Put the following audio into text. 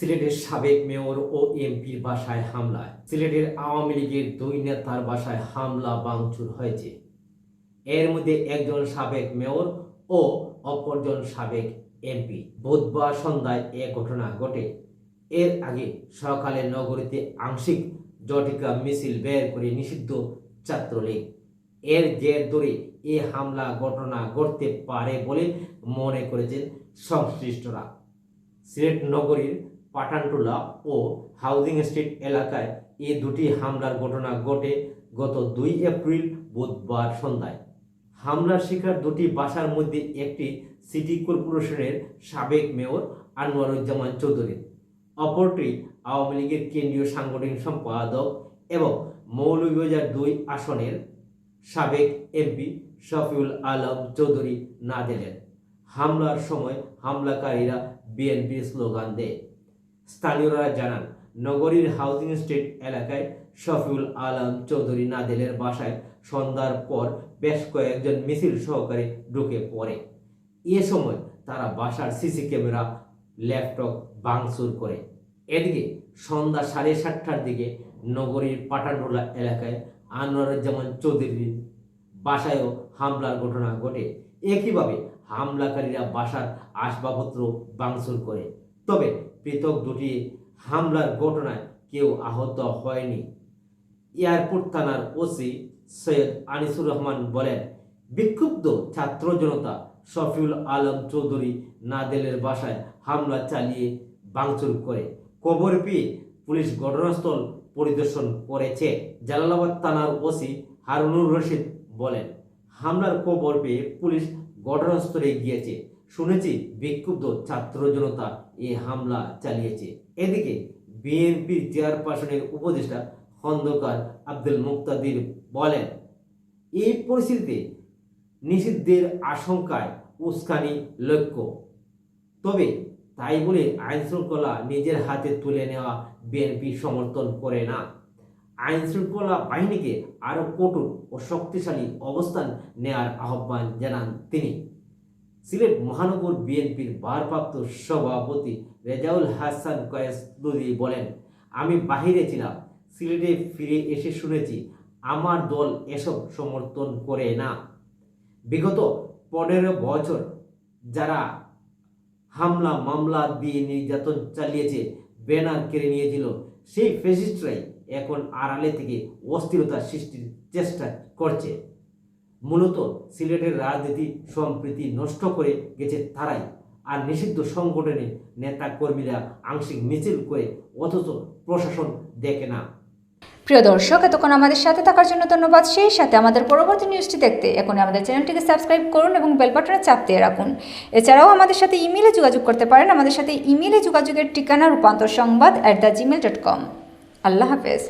সিলেটের সাবেক মেয়র ও এমপির বাসায় হামলায়। সিলেটের আওয়ামী লীগের দুই নেতার বাসায় হামলা ভাঙচুর হয়েছে। এর মধ্যে একজন সাবেক মেয়র ও অপরজন সাবেক এমপি। বুধবার সন্ধ্যায় এ ঘটনা ঘটে। এর আগে সকালে নগরীতে আংশিক জটিকা মিছিল বের করে নিষিদ্ধ ছাত্রলীগ। এর জের ধরে এ হামলা ঘটনা ঘটতে পারে বলে মনে করেছেন সংশ্লিষ্টরা। সিলেট নগরীর পাঠানটুলা ও হাউজিং স্ট্রিট এলাকায় এ দুটি হামলার ঘটনা ঘটে গত দুই এপ্রিল বুধবার সন্ধ্যায়। হামলার শিকার দুটি বাসার মধ্যে একটি সিটি কর্পোরেশনের সাবেক মেয়র আনোয়ারুজ্জামান চৌধুরী, অপরটি আওয়ামী লীগের কেন্দ্রীয় সাংগঠনিক সম্পাদক এবং মৌলভীবাজার দুই আসনের সাবেক এমপি শফিউল আলম চৌধুরী নাদেলের হামলার সময় হামলাকারীরা বিএনপির স্লোগান দেয়। স্থানীয়রা জানান, নগরীর হাউজিং স্টেট এলাকায় শফিউল আলম চৌধুরী নাদেলের বাসায় সন্ধ্যার পর বেশ কয়েকজন মিছিল সহকারে ঢুকে পড়ে। এ সময় তারা বাসার সিসি ক্যামেরা, ল্যাপটপ ভাঙচুর করে। এদিকে সন্ধ্যা সাড়ে সাতটার দিকে নগরীর পাটানটোলা এলাকায় আনোয়ারুজ্জামান চৌধুরীর বাসায়ও হামলার ঘটনা ঘটে। একইভাবে হামলাকারীরা বাসার আসবাবপত্র ভাঙচুর করে। তবে পৃথক দুটি হামলার ঘটনায় কেউ আহত হয়নি। এয়ারপোর্ট থানার ওসি সৈয়দ আনিসুর রহমান বলেন, বিক্ষুব্ধ ছাত্র জনতা শফিউল আলম চৌধুরী নাদেলের বাসায় হামলা চালিয়ে ভাঙচুর করে। খবর পেয়ে পুলিশ ঘটনাস্থল পরিদর্শন করেছে। জালালাবাদ থানার ওসি হারুনুর রশিদ বলেন, হামলার খবর পেয়ে পুলিশ ঘটনাস্থলে গিয়েছে। শুনেছি বিক্ষুব্ধ ছাত্র জনতা এই হামলা চালিয়েছে। এদিকে বিএনপির চেয়ারপারসনের উপদেষ্টা খন্দকার আব্দুল মুক্তাদির বলেন এই পরিস্থিতিতে নিষিদ্ধের আশঙ্কায় উস্কানি লক্ষ্য। তবে তাই বলে আইন শৃঙ্খলা নিজের হাতে তুলে নেওয়া বিএনপি সমর্থন করে না। আইন শৃঙ্খলা বাহিনীকে আরও কঠোর ও শক্তিশালী অবস্থান নেয়ার আহ্বান জানান তিনি। সিলেট মহানগর বিএনপির ভারপ্রাপ্ত সভাপতি রেজাউল হাসান কয়েসদুদি বলেন, আমি বাহিরে ছিলাম, সিলেটে ফিরে এসে শুনেছি, আমার দল এসব সমর্থন করে না। বিগত পনেরো বছর যারা হামলা, মামলা দিয়ে নির্যাতন চালিয়েছে, ব্যানার কেড়ে নিয়েছিল, সেই ফেসিস্টরাই এখন আড়ালে থেকে অস্থিরতা সৃষ্টির চেষ্টা করছে। মূলত সিলেটের রাজনীতি, সম্প্রীতি নষ্ট করে গেছে তারাই। আর নিষিদ্ধ সংগঠনে নেতা কর্মীরা আংশিক মিছিল করে, অথচ প্রশাসন দেখে না। প্রিয় দর্শক, এতক্ষণ আমাদের সাথে থাকার জন্য ধন্যবাদ। সেই সাথে আমাদের পরবর্তী নিউজটি দেখতে এখন আমাদের চ্যানেলটিকে সাবস্ক্রাইব করুন এবং বেল বাটনে চাপ দিয়ে রাখুন। এছাড়াও আমাদের সাথে ইমেলে যোগাযোগ করতে পারেন আমাদের সাথে ইমেলে যোগাযোগের ঠিকানা Rupantor Sangbad at the Gmail dot com আল্লাহ হাফেজ।